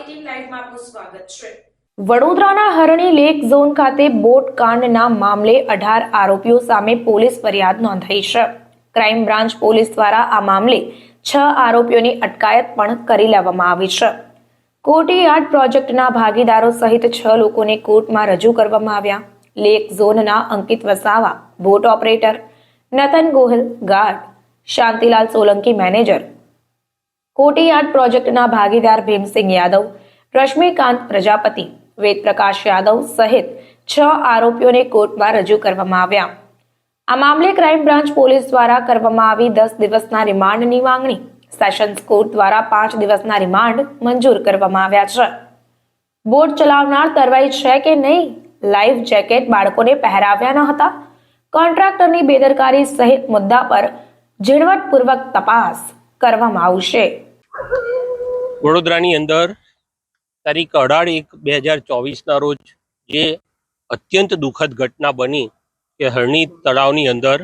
Eighteen લાઈવમાં આપનું સ્વાગત છે. વડોદરાના હરણી લેક ઝોન ખાતે બોટ કાંડના મામલે અઢાર આરોપીઓ સામે પોલીસ ફરિયાદ નોંધાઈ છે. ક્રાઇમ બ્રાન્ચ પોલીસ દ્વારા આ મામલે છ આરોપીઓની અટકાયત પણ કરી લેવામાં આવી છે. કોર્ટયાર્ડ પ્રોજેક્ટના ભાગીદારો સહિત છ લોકોને કોર્ટમાં રજૂ કરવામાં આવ્યા. લેક ઝોનના Ankit Vasava, boat operator, Natan Gohil, guard, Shantilal Solanki, manager કોટીયાર્ડ પ્રોજેક્ટના ભાગીદાર ભીમસિંહ યાદવ, રશ્મિકાંત પ્રજાપતિ, વેદપ્રકાશ યાદવ સહિત છ આરોપીઓને કોર્ટમાં રજૂ કરવામાં આવ્યા. આ મામલે ક્રાઇમ બ્રાન્ચ પોલીસ દ્વારા કરવામાં આવી દસ દિવસના રિમાન્ડની માંગણી, સેશન્સ કોર્ટ દ્વારા પાંચ દિવસના રિમાન્ડ મંજૂર કરવામાં આવ્યા છે. બોટ ચલાવનાર તરવાઈ છે કે નહીં? લાઈફ જેકેટ બાળકોને પહેરાવ્યા ન હતા? કોન્ટ્રાક્ટરની બેદરકારી સહિત મુદ્દા પર ઝીણવટપૂર્વક તપાસ કરવામાં આવશે. વડોદરાની અંદર તારીખ અઢાર એક બે હજાર ચોવીસના રોજ જે અત્યંત દુઃખદ ઘટના બની કે હરણી તળાવની અંદર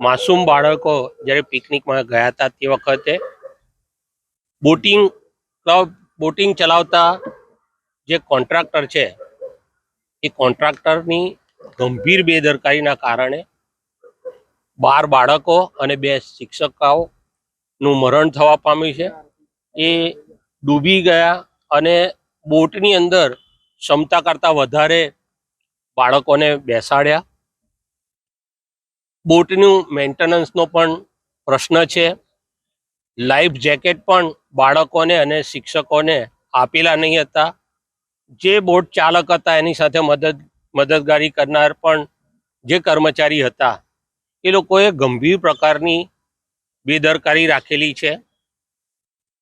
માસૂમ બાળકો જ્યારે પિકનિકમાં ગયા હતા તે વખતે બોટિંગ ક્લબ, બોટિંગ ચલાવતા જે કોન્ટ્રાક્ટર છે, એ કોન્ટ્રાક્ટરની ગંભીર બેદરકારીના કારણે બાર બાળકો અને બે શિક્ષકાઓનું મરણ થવા પામ્યું છે. એ ડૂબી ગયા અને બોટની અંદર ક્ષમતા કરતાં વધારે બાળકોને બેસાડ્યા. બોટનું મેન્ટેનન્સનો પણ પ્રશ્ન છે. લાઈફ જેકેટ પણ બાળકોને અને શિક્ષકોને આપેલા નહીં હતા. જે બોટ ચાલક હતા એની સાથે મદદ, મદદગારી કરનાર પણ જે કર્મચારી હતા, એ લોકોએ ગંભીર પ્રકારની બેદરકારી રાખેલી છે.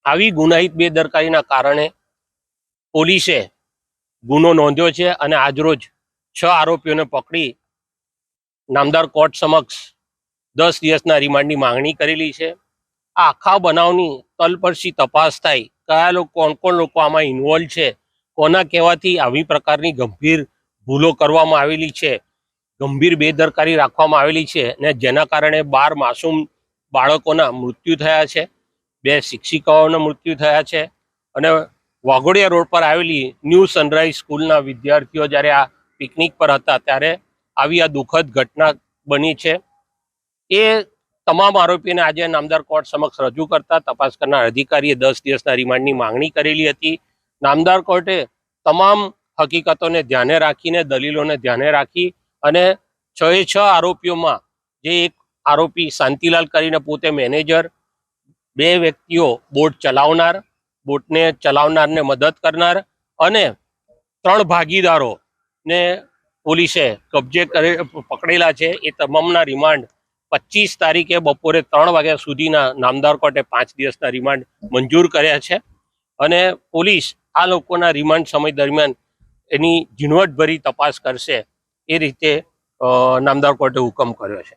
આવી ગુનાહિત બેદરકારીના કારણે પોલીસે ગુનો નોંધ્યો છે અને આજરોજ છ આરોપીઓને પકડી નામદાર કોર્ટ સમક્ષ દસ દિવસના રિમાન્ડની માંગણી કરેલી છે. આ આખા બનાવની તલપરસી તપાસ થાય કયા લોકો, કોણ કોણ લોકો આમાં ઇન્વોલ્વ છે, કોના કહેવાથી આવી પ્રકારની ગંભીર ભૂલો કરવામાં આવેલી છે, ગંભીર બેદરકારી રાખવામાં આવેલી છે ને જેના કારણે બાર માસૂમ બાળકોના મૃત્યુ થયા છે, બે શિક્ષિકાઓના મૃત્યુ થયા છે અને વાઘોડિયા રોડ પર આવેલી ન્યૂ સનરાઈઝ સ્કૂલના વિદ્યાર્થીઓ જ્યારે આ પિકનિક પર હતા ત્યારે આવી આ દુઃખદ ઘટના બની છે. એ તમામ આરોપીને આજે નામદાર કોર્ટ સમક્ષ રજૂ કરતા તપાસ કરનાર અધિકારીએ દસ દિવસના રિમાન્ડની માંગણી કરેલી હતી. નામદાર કોર્ટે તમામ હકીકતોને ધ્યાને રાખીને, દલીલોને ધ્યાને રાખી અને છ એ છ આરોપીઓમાં જે એક આરોપી શાંતિલાલ કરીને પોતે મેનેજર, બે વ્યક્તિઓ બોટ ચલાવનાર, બોટને ચલાવનારને મદદ કરનાર અને ત્રણ ભાગીદારોને પોલીસે કબજે કરી, પકડેલા છે. એ તમામના રિમાન્ડ પચીસ તારીખે બપોરે ત્રણ વાગ્યા સુધીના નામદાર કોર્ટે પાંચ દિવસના રિમાન્ડ મંજૂર કર્યા છે. અને પોલીસ આ લોકોના રિમાન્ડ સમય દરમિયાન એની ઝીણવટભરી તપાસ કરશે. એ રીતે નામદાર કોર્ટે હુકમ કર્યો છે.